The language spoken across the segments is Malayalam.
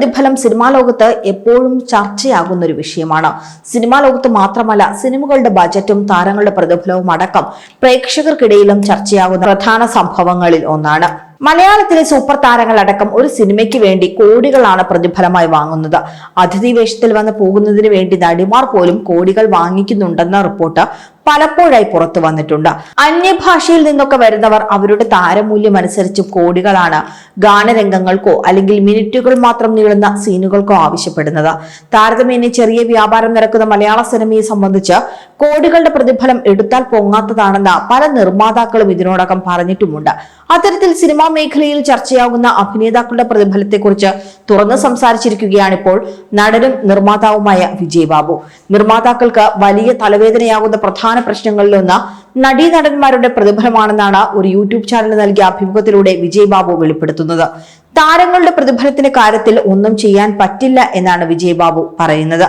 പ്രതിഫലം സിനിമാ ലോകത്ത് എപ്പോഴും ചർച്ചയാകുന്ന ഒരു വിഷയമാണ്. സിനിമാ ലോകത്ത് മാത്രമല്ല സിനിമകളുടെ ബജറ്റും താരങ്ങളുടെ പ്രതിഫലവും അടക്കം പ്രേക്ഷകർക്കിടയിലും ചർച്ചയാകുന്ന പ്രധാന സംഭവങ്ങളിൽ ഒന്നാണ്. മലയാളത്തിലെ സൂപ്പർ താരങ്ങളടക്കം ഒരു സിനിമയ്ക്ക് വേണ്ടി കോടികളാണ് പ്രതിഫലമായി വാങ്ങുന്നത്. അതിഥി വേഷത്തിൽ വന്ന് പോകുന്നതിന് വേണ്ടി നടിമാർ പോലും കോടികൾ വാങ്ങിക്കുന്നുണ്ടെന്ന റിപ്പോർട്ട് പലപ്പോഴായി പുറത്തു വന്നിട്ടുണ്ട്. അന്യഭാഷയിൽ നിന്നൊക്കെ വരുന്നവർ അവരുടെ താരമൂല്യം അനുസരിച്ച് കോടികളാണ് ഗാനരംഗങ്ങൾക്കോ അല്ലെങ്കിൽ മിനിറ്റുകൾ മാത്രം നീളുന്ന സീനുകൾക്കോ ആവശ്യപ്പെടുന്നത്. താരതമ്യേന ചെറിയ വ്യാപാരം നടക്കുന്ന മലയാള സിനിമയെ സംബന്ധിച്ച് കോടികളുടെ പ്രതിഫലം എടുത്താൽ പൊങ്ങാത്തതാണെന്ന് പല നിർമ്മാതാക്കളും ഇതിനോടകം പറഞ്ഞിട്ടുമുണ്ട്. അത്തരത്തിൽ സിനിമാ മേഖലയിൽ ചർച്ചയാകുന്ന അഭിനേതാക്കളുടെ പ്രതിഫലത്തെക്കുറിച്ച് തുറന്നു സംസാരിച്ചിരിക്കുകയാണിപ്പോൾ നടനും നിർമ്മാതാവുമായ വിജയ് ബാബു നിർമ്മാതാക്കൾക്ക് വലിയ തലവേദനയാകുന്ന പ്രധാന പ്രശ്നങ്ങളിലൊന്ന് നടീനടന്മാരുടെ പ്രതിഫലമാണെന്നാണ് ഒരു യൂട്യൂബ് ചാനൽ നൽകിയ അഭിമുഖത്തിലൂടെ വിജയ് ബാബു വെളിപ്പെടുത്തുന്നത്. താരങ്ങളുടെ പ്രതിഫലത്തിന്റെ കാര്യത്തിൽ ഒന്നും ചെയ്യാൻ പറ്റില്ല എന്നാണ് വിജയബാബു പറയുന്നത്.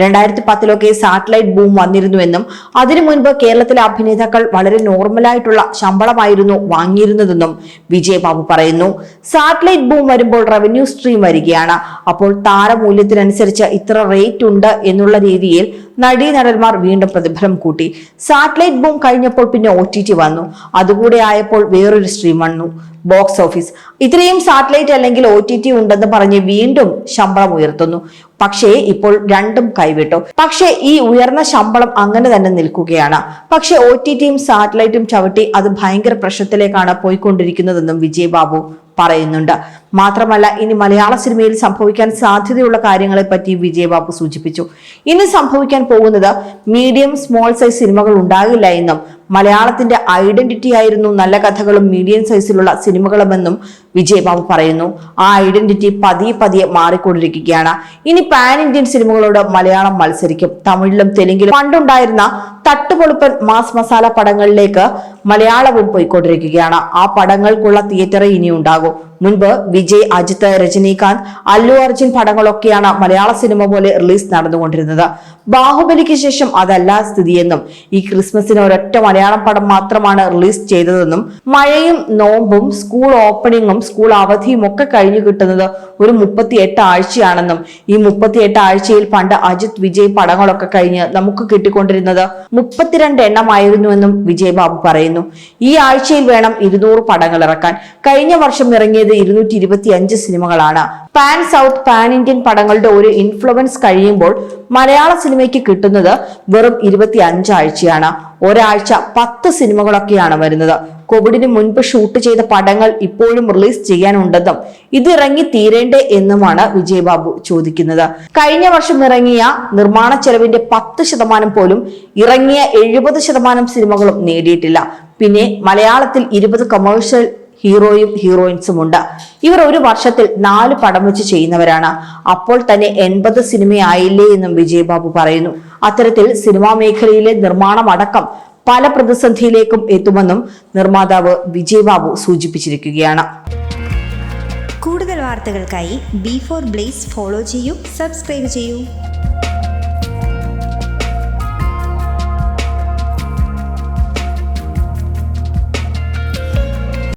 രണ്ടായിരത്തി പത്തിലൊക്കെ സാറ്റലൈറ്റ് ബൂം വന്നിരുന്നുവെന്നും അതിനു മുൻപ് കേരളത്തിലെ അഭിനേതാക്കൾ വളരെ നോർമലായിട്ടുള്ള ശമ്പളമായിരുന്നു വാങ്ങിയിരുന്നതെന്നും വിജയബാബു പറയുന്നു. സാറ്റലൈറ്റ് ബൂം വരുമ്പോൾ റവന്യൂ സ്ട്രീം വരികയാണ്. അപ്പോൾ താരമൂല്യത്തിനനുസരിച്ച് ഇത്ര റേറ്റ് ഉണ്ട് എന്നുള്ള രീതിയിൽ നടീനടന്മാർ വീണ്ടും പ്രതിഫലം കൂട്ടി. സാറ്റലൈറ്റ് ബൂം കഴിഞ്ഞപ്പോൾ പിന്നെ ഒ വന്നു. അതുകൂടെ ആയപ്പോൾ വേറൊരു സ്ട്രീം വന്നു. ബോക്സ് ഓഫീസ് ഇത്രയും സാറ്റലൈറ്റ് അല്ലെങ്കിൽ ഒ ടി ടി ഉണ്ടെന്ന് പറഞ്ഞ് വീണ്ടും ശമ്പളം ഉയർത്തുന്നു. പക്ഷേ ഇപ്പോൾ രണ്ടും കൈവിട്ടു. പക്ഷേ ഈ ഉയർന്ന ശമ്പളം അങ്ങനെ തന്നെ നിൽക്കുകയാണ്. പക്ഷേ ഒ ടി ടിയും സാറ്റലൈറ്റും ചവിട്ടി അത് ഭയങ്കര പ്രശ്നത്തിലേക്കാണ് പോയിക്കൊണ്ടിരിക്കുന്നതെന്നും വിജയ് ബാബു പറയുന്നുണ്ട്. മാത്രമല്ല ഇനി മലയാള സിനിമയിൽ സംഭവിക്കാൻ സാധ്യതയുള്ള കാര്യങ്ങളെ പറ്റി വിജയബാബു സൂചിപ്പിച്ചു. ഇനി സംഭവിക്കാൻ പോകുന്നത് മീഡിയം സ്മോൾ സൈസ് സിനിമകൾ ഉണ്ടാകില്ല എന്നും മലയാളത്തിന്റെ ഐഡന്റിറ്റി ആയിരുന്നു നല്ല കഥകളും മീഡിയം സൈസിലുള്ള സിനിമകളുമെന്നും വിജയബാബു പറയുന്നു. ആ ഐഡന്റിറ്റി പതിയെ പതിയെ മാറിക്കൊണ്ടിരിക്കുകയാണ്. ഇനി പാൻ ഇന്ത്യൻ സിനിമകളോട് മലയാളം മത്സരിക്കും. തമിഴിലും തെലുങ്കിലും പണ്ടുണ്ടായിരുന്ന തട്ടുപൊളുപ്പൻ മാസ് മസാല പടങ്ങളിലേക്ക് മലയാളവും പോയിക്കൊണ്ടിരിക്കുകയാണ്. ആ പടങ്ങൾക്കുള്ള തിയേറ്റർ ഇനി ഉണ്ടാകും മുൻപ് വിജയ് അജിത്ത് രജനീകാന്ത് അല്ലു അർജുൻ പടങ്ങളൊക്കെയാണ് മലയാള സിനിമ പോലെ റിലീസ് നടന്നുകൊണ്ടിരുന്നത്. ബാഹുബലിക്ക് ശേഷം അതല്ല സ്ഥിതിയെന്നും ഈ ക്രിസ്മസിന് ഒരൊറ്റ മലയാളം പടം മാത്രമാണ് റിലീസ് ചെയ്തതെന്നും മഴയും നോമ്പും സ്കൂൾ ഓപ്പണിങ്ങും സ്കൂൾ അവധിയും ഒക്കെ കഴിഞ്ഞു കിട്ടുന്നത് ഒരു മുപ്പത്തിയെട്ട് ആഴ്ചയാണെന്നും ഈ മുപ്പത്തിയെട്ട് ആഴ്ചയിൽ പണ്ട് അജിത് വിജയ് പടങ്ങളൊക്കെ കഴിഞ്ഞ് നമുക്ക് കിട്ടിക്കൊണ്ടിരുന്നത് മുപ്പത്തിരണ്ട് എണ്ണമായിരുന്നുവെന്നും വിജയ് ബാബു പറയുന്നു. ഈ ആഴ്ചയിൽ വേണം ഇരുന്നൂറ് പടങ്ങൾ ഇറക്കാൻ. കഴിഞ്ഞ വർഷം ഇറങ്ങിയത് ഇരുന്നൂറ്റി ഇരുപത്തി അഞ്ച് സിനിമകളാണ്. പാൻ സൗത്ത് പാൻ ഇന്ത്യൻ പടങ്ങളുടെ ഒരു ഇൻഫ്ലുവൻസ് കഴിയുമ്പോൾ മലയാള സിനിമയ്ക്ക് കിട്ടുന്നത് വെറും ഇരുപത്തി അഞ്ചാഴ്ചയാണ് ഒരാഴ്ച പത്ത് സിനിമകളൊക്കെയാണ് വരുന്നത്. കോവിഡിന് മുൻപ് ഷൂട്ട് ചെയ്ത പടങ്ങൾ ഇപ്പോഴും റിലീസ് ചെയ്യാനുണ്ടെന്നും ഇത് ഇറങ്ങി തീരേണ്ടേ എന്നുമാണ് വിജയബാബു ചോദിക്കുന്നത്. കഴിഞ്ഞ വർഷം ഇറങ്ങിയ നിർമ്മാണ ചെലവിന്റെ പത്ത് ശതമാനം പോലും ഇറങ്ങിയ എഴുപത് ശതമാനം സിനിമകളും നേടിയിട്ടില്ല. പിന്നെ മലയാളത്തിൽ ഇരുപത് കൊമേഴ്ഷ്യൽ ഹീറോയും ഹീറോയിൻസും ഉണ്ട് ഇവർ ഒരു വർഷത്തിൽ നാല് പടം വെച്ച് ചെയ്യുന്നവരാണ്. അപ്പോൾ തന്നെ എൺപത് സിനിമയായില്ലേ എന്നും വിജയബാബു പറയുന്നു. അത്തരത്തിൽ സിനിമാ മേഖലയിലെ നിർമ്മാണം അടക്കം പല പ്രതിസന്ധിയിലേക്കും എത്തുമെന്നും നിർമ്മാതാവ് വിജയബാബു സൂചിപ്പിച്ചിരിക്കുകയാണ്. കൂടുതൽ വാർത്തകൾക്കായി ബി ഫോർ ബ്ലേസ് ഫോളോ ചെയ്യൂ സബ്സ്ക്രൈബ് ചെയ്യൂ.